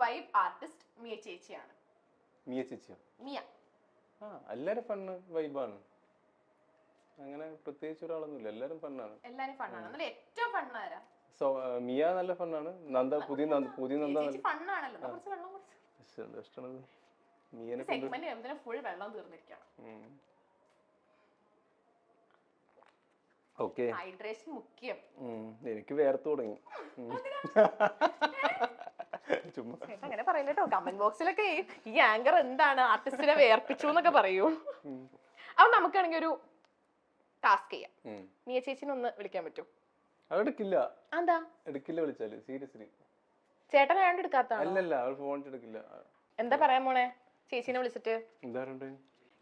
Vibe artist Miya ചേച്ചിയാണ്. മിയ ചേച്ചിയോ? മിയ. ആ എല്ലാരും ഫണ്ണ് വൈബാണ് അങ്ങനെ പ്രത്യേകിച്ച് ഒരാളൊന്നുമില്ല എല്ലാരും ഫണ്ണാണ് എല്ലാരും ഫണ്ണാണ് എന്നാലും ഏറ്റവും ഫണ്ണാരാ സോ ആ, മിയ നല്ല ഫണ്ണാണ് നന്ദ പുതിയ നന്ദ പുതിയ നന്ദ ഫണ്ണാണല്ലോ കുറച്ച് വെള്ളം ഇഷ്ടമാണ് മിയനെ സെഗ്മെന്റ് ഫുൾ വെള്ളം തീർന്നിരിക്കണം ഓക്കെ. ഹൈഡ്രേഷൻ മുഖ്യം. എനിക്ക് വേർത്ത് തുടങ്ങി. അങ്ങനെ പറയില്ല കേട്ടോ കമന്റ് ബോക്സിലൊക്കെ ഈ- ആങ്കർ എന്താണ്? ആർട്ടിസ്റ്റിനെ വേർപ്പിച്ചു എന്നൊക്കെ പറയൂ. അപ്പൊ നമുക്കാണെങ്കിൽ ഒരു ടാസ്ക് ചെയ്യാം. മിയ ചേച്ചിനെ ഒന്ന് വിളിക്കാൻ പറ്റും എടുക്കില്ല. എന്താ എടുക്കില്ല വിളിച്ചാൽ സീരിയസ്ലി ചേട്ടൻ ആണ്ട് എടുക്കാത്ത അല്ലല്ല അവൾ ഫോൺ എടുക്കില്ല. എന്താ പറയാൻ മോനെ ചേച്ചിനെ വിളിച്ചിട്ട്. എന്താ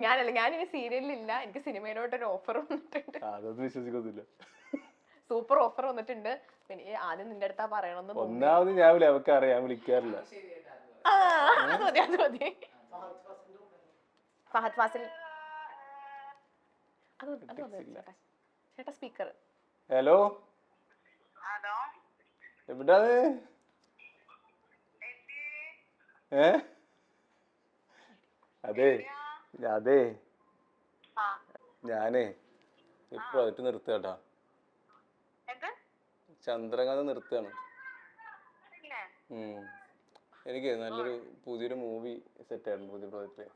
ഞാനല്ല ഞാൻ ഇനി സീരിയലില്ല എനിക്ക് സിനിമയിലോട്ട് ഒരു ഓഫർ വന്നിട്ടുണ്ട്. അതൊന്നും വിശ്വസിക്കൊന്നുമില്ല സൂപ്പർ ഓഫർ വന്നിട്ടുണ്ട്. പിന്നെ ആദ്യം നിന്റെ അടുത്താ പറയണമെന്ന്. ഒന്നാമത് ഞാൻ അവർക്ക് അറിയാം ഞാൻ വിളിക്കാറില്ല. ആ, അത് മതി അത് മതി. ഫഹദ് ഫാസിൽ. അത് മതി, അത് മതി ചേട്ടാ. ചേട്ടാ സ്പീക്കർ ഹലോ? ഹലോ എവിടാണ് ഏ? അതെ അതെ. ഞാനേ ഈ പ്രോജക്റ്റ് നിർത്തുകട്ടാ. എന്ത് ചന്ദ്രകാന്ത നിർത്തുകയാണ്. എനിക്ക് നല്ലൊരു പുതിയൊരു മൂവി സെറ്റ് ആയിരുന്നു പുതിയ പ്രോജക്റ്റ്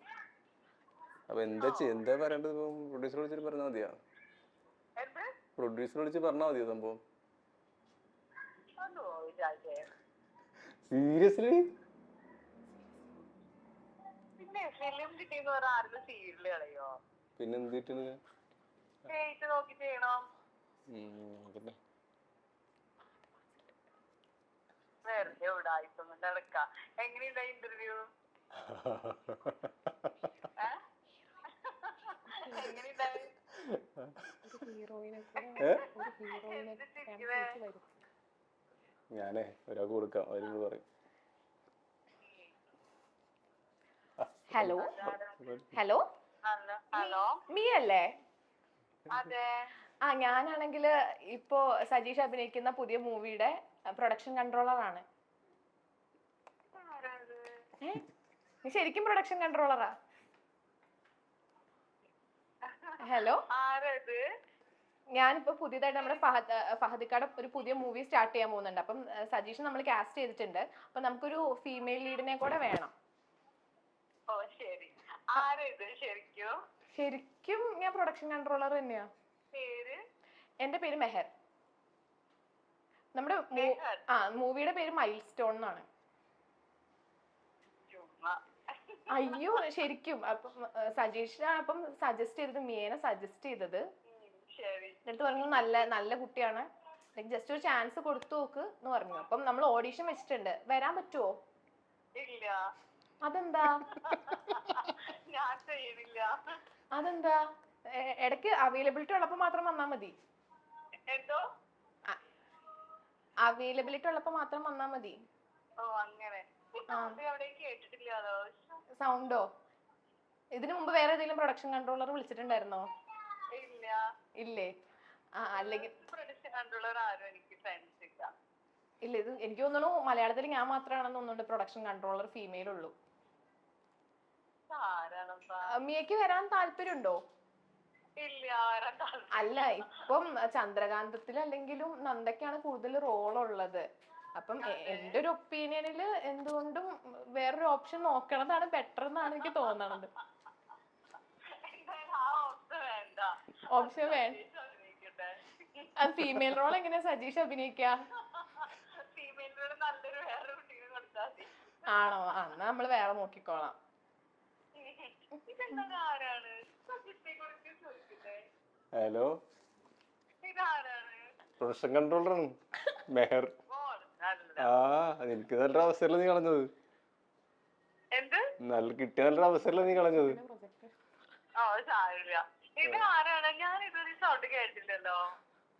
അപ്പൊ എന്താ എന്താ പറയേണ്ടത് ഇപ്പം? പ്രൊഡ്യൂസർ വിളിച്ചിട്ട് പറഞ്ഞാൽ മതിയാ? പ്രൊഡ്യൂസർ വിളിച്ച് പറഞ്ഞാൽ മതിയോ സംഭവം? സീരിയസ്ലി പിന്നെ ഫിലിം കിട്ടിയെന്ന് പറഞ്ഞാൽ ആരും സീരിയൽ കളയോ? പിന്നെ എന്ത് കിട്ടണ് ഡേറ്റ് നോക്കി ചെയ്യണം? നോക്കട്ടെ വെറുതെ ഉടായിട്ടൊന്നും നടക്ക. എങ്ങനെയുണ്ടാ ഇന്റർവ്യൂ ഞാനേ ഒരാൾക്ക് കൊടുക്കാം. അവരോട് പറയും. Hello? Hello? Hello hello? Miya അല്ലേ? അതെ. ആ ഞാനാണെങ്കിൽ ഇപ്പോ സജീഷ് അഭിനയിക്കുന്ന പുതിയ മൂവിയുടെ പ്രൊഡക്ഷൻ കൺട്രോളർ ആണ്? ഏ? നീ ശരിക്കും പ്രൊഡക്ഷൻ കൺട്രോളറാ? ഹലോ? ആരത്? ഞാനിപ്പോ പുതിയതായിട്ട് നമ്മുടെ ഫഹദ് ഫഹദിക്കാടെ ഒരു പുതിയ മൂവി സ്റ്റാർട്ട് ചെയ്യാൻ പോകുന്നുണ്ട്. അപ്പം ഏ, സജീഷ് നമ്മൾ കാസ്റ്റ് ചെയ്തിട്ടുണ്ട്. അപ്പൊ നമുക്കൊരു ഫീമെയിൽ ലീഡിനെ കൂടെ വേണം. ഓ ശരി. ആരത് ശരിക്കും? ശരിക്കും ഞാൻ പ്രൊഡക്ഷൻ കൺട്രോളർ തന്നെയാ. പേര്? എന്റെ പേര് മെഹർ. നമ്മുടെ ആ മൂവിയുടെ പേര് മൈൽ സ്റ്റോൺ എന്നാണ് അയ്യോ ശരിക്കും. അപ്പം ഏ, അപ്പം സജസ്റ്റ് ചെയ്തത് മിയേനെ സജസ്റ്റ് ചെയ്തത്. എന്നിട്ട് പറഞ്ഞു നല്ല നല്ല കുട്ടിയാണ്. ജസ്റ്റ് ഒരു ചാൻസ് കൊടുത്തു നോക്ക് എന്ന് പറഞ്ഞു. അപ്പം നമ്മൾ ഓഡീഷൻ വെച്ചിട്ടുണ്ട്. വരാൻ പറ്റുമോ ഇല്ല. അതെന്താ? ഞാൻ അതെന്താ? ഇടയ്ക്ക് അവൈലബിലിറ്റി ഉള്ളപ്പോൾ മാത്രം വന്നാൽ മതി. എന്തോ? അവൈലബിലിറ്റി ഉള്ളപ്പോൾ മാത്രം വന്നാൽ മതി. ഓ അങ്ങനെ. സൗണ്ടോ ഇതിനു മുമ്പ് വേറെ ഏതെങ്കിലും പ്രൊഡക്ഷൻ കൺട്രോളർ വിളിച്ചിട്ടുണ്ടായിരുന്നോ? ഇല്ല. ഇല്ലേ? ആ അല്ലെങ്കിൽ പ്രൊഡക്ഷൻ കൺട്രോളർ ആരും എനിക്ക് ഫ്രണ്ട്സ് ഇല്ല. ഇല്ല ഇത് എനിക്ക് തോന്നുന്നു മലയാളത്തിൽ ഞാൻ മാത്രമാണെന്ന് തോന്നുന്നുണ്ട് പ്രൊഡക്ഷൻ കൺട്രോളർ ഫീമെയിൽ ഉള്ളൂ. മിയക്ക് വരാൻ താല്പര്യമുണ്ടോ? അല്ല ഇപ്പം ചന്ദ്രകാന്തത്തിൽ അല്ലെങ്കിലും നന്ദയ്ക്കാണ് കൂടുതൽ റോൾ ഉള്ളത് അപ്പം എന്റെ ഒരു ഒപ്പീനിയനിൽ എന്തുകൊണ്ടും വേറൊരു ഓപ്ഷൻ നോക്കണതാണ് ബെറ്റർ എന്നാണ് എനിക്ക് തോന്നണത്. ഓപ്ഷൻ വേണ്ട. അത് ഫീമെയിൽ റോൾ എങ്ങനെയാ സജീഷ് അഭിനയിക്കുക കൊടുത്താൽ ആണോ? ആ, എന്നാ നമ്മൾ വേറെ നോക്കിക്കോളാം. ഹലോ പ്രൊഡക്ഷൻ കൺട്രോളറാണ്. മെഹർ. ആ എനിക്ക് നല്ലൊരു അവസരമല്ല നീ കളഞ്ഞത്? എന്ത്? നല്ല കിട്ടിയ നല്ലൊരു അവസരമല്ല നീ കളഞ്ഞത്?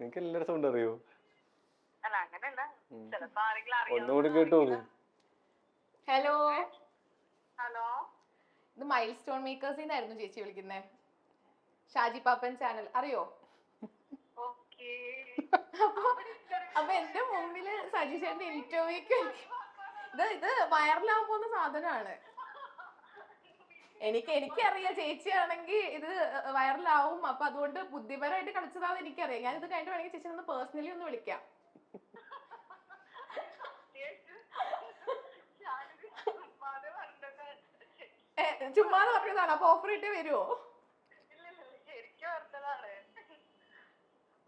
നിനക്ക് എല്ലാവരും സൗണ്ട് അറിയോ? അല്ല അങ്ങനല്ല ചിലപ്പോ ആരെങ്കിലും അറിയാം? ഒന്നുകൂടി കേട്ടു ഹലോ ഹലോ ഇത് മൈൽ സ്റ്റോൺ മേക്കേഴ്സിന്നായിരുന്നു ചേച്ചി വിളിക്കുന്നേ. ഷാജി പാപ്പൻ ചാനൽ അറിയോ? അപ്പൊ എന്റെ മുമ്പിൽ സജി ചേട്ടൻ ഇന്റർവ്യൂക്ക് ഇത് ഇത് വൈറലാവാൻ പോകുന്ന സാധനമാണ്. എനിക്ക് എനിക്കറിയാം ചേച്ചിയാണെങ്കിൽ ഇത് വൈറലാവും അപ്പൊ അതുകൊണ്ട് ബുദ്ധിപരമായിട്ട് കളിച്ചതാണെന്ന് എനിക്കറിയാം. ഞാൻ ഇത് കഴിഞ്ഞിട്ട് വേണമെങ്കിൽ ചേച്ചി ഒന്ന് പേഴ്സണലി ഒന്ന് വിളിക്കാം. ചുമ്മാതെ പറഞ്ഞതാണ്. അപ്പൊ ഓഫർ ഇട്ടേ വരുമോ ഇല്ലില്ല, ശരിക്കും പറഞ്ഞതാണ്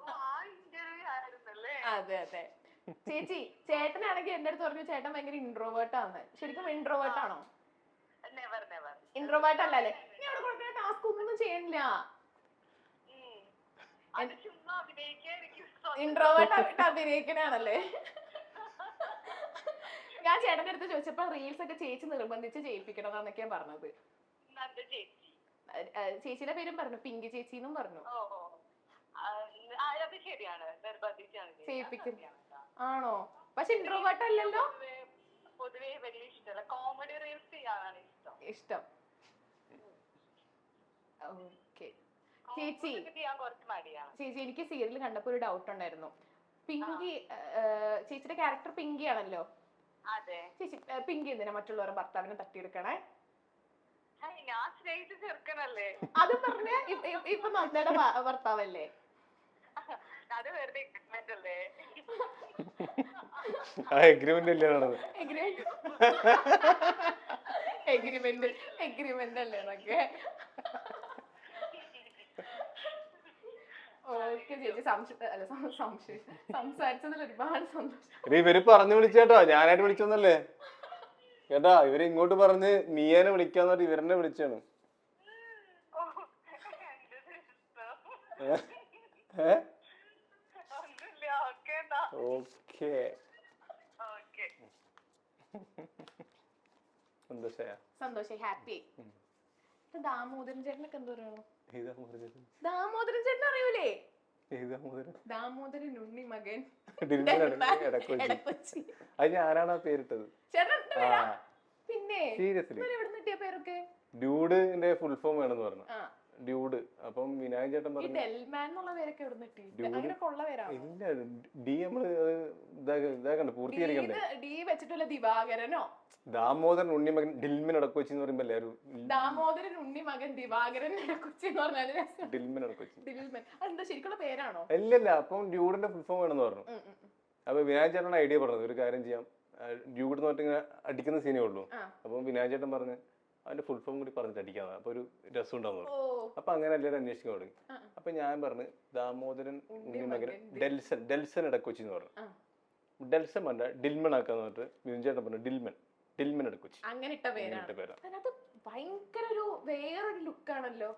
ഓ, ആ ഇന്റർവ്യൂ ആയിരുന്നല്ലേ അതെ അതെ. ചേച്ചി ചേട്ടനാണെങ്കിൽ എന്റെ അടുത്ത് പറഞ്ഞു ചേട്ടൻ ഭയങ്കര ഇൻട്രോവേർട്ട് ആണ് ശരിക്കും ഇൻട്രോവേർട്ട് ആണോ? ഇൻട്രോവേർട്ട് അല്ലല്ലേ നീ അവിടെ കൊടുക്കുന്ന ടാസ്ക് ഒന്നും ചെയ്യണില്ല ഇൻട്രോവേർട്ട് ആയിട്ട് അഭിനയിക്കണാണല്ലേ ഞാൻ ചേട്ടന്റെ അടുത്ത് ചോദിച്ചപ്പോ റീൽസ് ഒക്കെ ചേച്ചി നിർബന്ധിച്ച് ചെയ്യിപ്പിക്കണതാന്നൊക്കെയാ പറഞ്ഞത്. ചേച്ചിയുടെ പേരും പറഞ്ഞു പിങ്കി ചേച്ചി എന്നും പറഞ്ഞു. ശരിയാണ് നിർബന്ധിച്ചാണ്. ചെയ്യിപ്പിക്കും. ആണോ? പക്ഷെ ഇൻട്രോവേർട്ട് അല്ലല്ലോ? പൊതുവേ- വലിയ ഇഷ്ടമല്ല. കോമഡി റീൽസ് ചെയ്യാനാണ് ഇഷ്ടം. ഇഷ്ടം. ഓക്കെ. ചേച്ചി. ചേച്ചി എനിക്ക് സീരിയൽ കണ്ടപ്പോ ഒരു ഡൗട്ട് ഉണ്ടായിരുന്നു. പിങ്കി ചേച്ചിയുടെ ക്യാരക്ടർ പിങ്കി ആണല്ലോ? ചേച്ചി പിങ്കി എന്തിനാ മറ്റുള്ളവരുടെ ഭർത്താവിനെ തട്ടിയെടുക്കണേ? അത് പറഞ്ഞ ഇപ്പൊ നന്ദയുടെ ഭർത്താവല്ലേ? ആ എഗ്രിമെന്റ് അല്ലേ നടന്നത്? എഗ്രിമെന്റ് എഗ്രിമെന്റ് അല്ലേ എന്നൊക്കെ ഇവർ പറഞ്ഞു വിളിച്ചേട്ടോ. ഞാനായിട്ട് വിളിച്ചൊന്നല്ലേ? കേട്ടാ ഇവർ ഇങ്ങോട്ട് പറഞ്ഞ് നീയനെ വിളിക്കാന്ന് പറഞ്ഞിട്ട് ഇവരെന്നെ വിളിച്ചാണ്. ഓ, എന്ത് ഇഷ്ടം. ഏ? ഏ ഒന്നുമില്ല ഓക്കെ. സന്തോഷായ? ഹാപ്പി. ദാമോദരൻ ചേട്ടനൊക്കെ എന്തോ പറയണു ഏതാ മുതൽ ദാമോദരൻ ചേട്ടൻ അറിയൂലേ? ദാമോദരൻ? ഉണ്ണി മകൻ. അത് ഞാനാണ് ആ പേരിട്ടത്? പിന്നെ പേരൊക്കെ? ഡ്യൂഡിന്റെ ഫുൾ ഫോം വേണമെന്ന് പറഞ്ഞു. ഡ്യൂഡ്. അപ്പം വിനായക ചേട്ടൻ പറഞ്ഞു ഇല്ല ഡി നമ്മൾ ഇതാക്കണ്ട ഇതാ- ഇതാക്കണ്ടേ പൂർത്തീകരിക്കണ്ടേ? ഡി വെച്ചിട്ടുള്ള ദിവാകരനോ? ദാമോദരൻ ഉണ്ണിമകൻ ഡിൽമിൻ ഇടക്കൊച്ചി എന്ന് പറയുമ്പോ എല്ലാരും ദാമോദരൻ ഉണ്ണിമകൻ ദിവാകരൻ ഇടക്കൊച്ചി എന്ന് പറഞ്ഞാൽ ഡിൽമൻ ഇടക്കൊച്ചി ഡിൽമിൻ. അതെന്താ ശരിക്കുള്ള പേരാണോ? ഇല്ലല്ല അപ്പം ഡ്യൂഡിന്റെ ഫുൾ ഫോം വേണമെന്ന് പറഞ്ഞു. അപ്പൊ വിനായക ചേട്ടൻ ഐഡിയ പറഞ്ഞത്. ഒരു കാര്യം ചെയ്യാം. ഡ്യൂഡ് എന്ന് പറഞ്ഞിട്ട് ഇങ്ങനെ അടിക്കുന്ന സീനേ ഉള്ളൂ. അപ്പം വിനായക് ചേട്ടൻ പറഞ്ഞ് അതിന്റെ ഫുൾ ഫോം കൂടി പറഞ്ഞിട്ട് അടിക്കാന്ന് അപ്പൊ ഒരു രസം ഉണ്ടാവും അപ്പൊ അങ്ങനെ എല്ലാവരും അന്വേഷിക്കാൻ തുടങ്ങി. അപ്പൊ ഞാൻ പറഞ്ഞു ദാമോദരൻ ഉണ്ണിമകൻ ഡെൽസൺ ഡെൽസൺ ഇടക്കൊച്ചി എന്ന് പറഞ്ഞു. ഡെൽസൺ പറഞ്ഞ ഡിൽമൺ ആക്കാന്ന് പറഞ്ഞിട്ട് വിനു പറഞ്ഞു ഡിൽമൺ ഡിൽമൻ ഇടക്കൊച്ചി അങ്ങനെ ഇട്ട പേരാണ്. ഭയങ്കര ഒരു വേറൊരു ലുക്കാണല്ലോ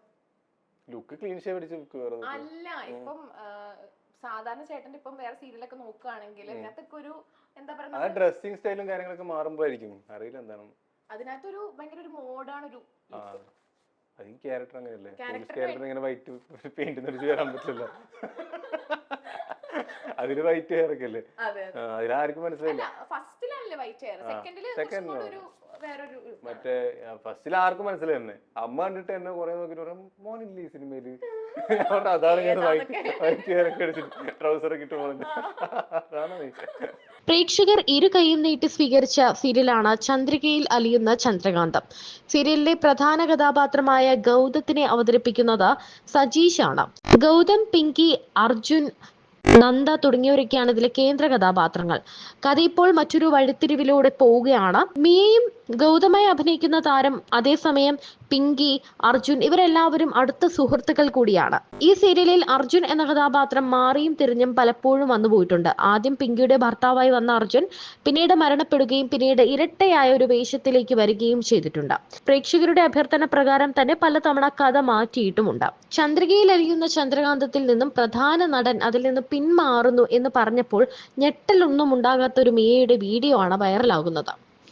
ലുക്ക് ക്ലീൻ ഷേവ് അടിച്ച് ലുക്ക് വേറെ അല്ല ഇപ്പം സാധാരണ ചേട്ടന്റെ ഇപ്പം വേറെ സീരിയലൊക്കെ നോക്കുകയാണെങ്കിൽ അതിനകത്തൊക്കെ ഒരു എന്താ പറയുക ഡ്രസ്സിംഗ് സ്റ്റൈലും കാര്യങ്ങളൊക്കെ മാറുമ്പോഴായിരിക്കും. അറിയില്ല എന്താണ്. അതിനകത്തൊരു ഭയങ്കര ഒരു മോഡാണ് ഒരു അത് ഈ ക്യാരക്ടർ അങ്ങനെയല്ലേ? പോലീസ് ക്യാരക്ടർ ഇങ്ങനെ വൈറ്റ് പെയിന്റ് നടിച്ച് വരാൻ പറ്റില്ല അതിന് വൈറ്റ് ഹെയർ ഒക്കെ അല്ലേ? അതിലാർക്കും മനസ്സിലായില്ല. ഫസ്റ്റിലാണല്ലേ വൈറ്റ് ഹെയർ സെക്കൻഡിൽ ഇത്. മറ്റേ ഫസ്റ്റിൽ ആർക്കും മനസ്സിലായി തന്നെ അമ്മ കണ്ടിട്ട് എന്നെ കുറെ നോക്കിട്ട് പറയും മോനില്ലേ ഈ സിനിമയിൽ അതാണ് ഞാൻ ട്രൗസർ ഇട്ട് പോകുന്നത് അതാണ് പ്രേക്ഷകർ ഇരു കൈയും നീട്ടി സ്വീകരിച്ച സീരിയലാണ് ചന്ദ്രികയിൽ അലിയുന്ന ചന്ദ്രകാന്തം. സീരിയലിലെ പ്രധാന കഥാപാത്രമായ ഗൗതത്തിനെ അവതരിപ്പിക്കുന്നത് സജീഷ് ആണ് ഗൗതം പിങ്കി അർജുൻ നന്ദ തുടങ്ങിയവരൊക്കെയാണ് ഇതിലെ കേന്ദ്ര കഥാപാത്രങ്ങൾ. കഥ ഇപ്പോൾ മറ്റൊരു വഴിത്തിരിവിലൂടെ പോവുകയാണ്. മിയയും ഗൗതമായി അഭിനയിക്കുന്ന താരം അതേസമയം പിങ്കി അർജുൻ ഇവരെല്ലാവരും അടുത്ത സുഹൃത്തുക്കൾ കൂടിയാണ്. ഈ സീരിയലിൽ അർജുൻ എന്ന കഥാപാത്രം മാറിയും തിരിഞ്ഞും പലപ്പോഴും വന്നു പോയിട്ടുണ്ട്. ആദ്യം പിങ്കിയുടെ ഭർത്താവായി വന്ന അർജുൻ പിന്നീട് മരണപ്പെടുകയും പിന്നീട് ഇരട്ടയായ ഒരു വേഷത്തിലേക്ക് വരികയും ചെയ്തിട്ടുണ്ട്. പ്രേക്ഷകരുടെ അഭ്യർത്ഥന പ്രകാരം തന്നെ പലതവണ കഥ മാറ്റിയിട്ടുമുണ്ട്. ചന്ദ്രികയിൽ അലിയുന്ന ചന്ദ്രകാന്തത്തിൽ നിന്നും പ്രധാന നടൻ അതിൽ നിന്ന് പിന്മാറുന്നു എന്ന് പറഞ്ഞപ്പോൾ ഞെട്ടലൊന്നും ഉണ്ടാകാത്ത ഒരു മേയുടെ വീഡിയോ ആണ് വൈറലാകുന്നത്.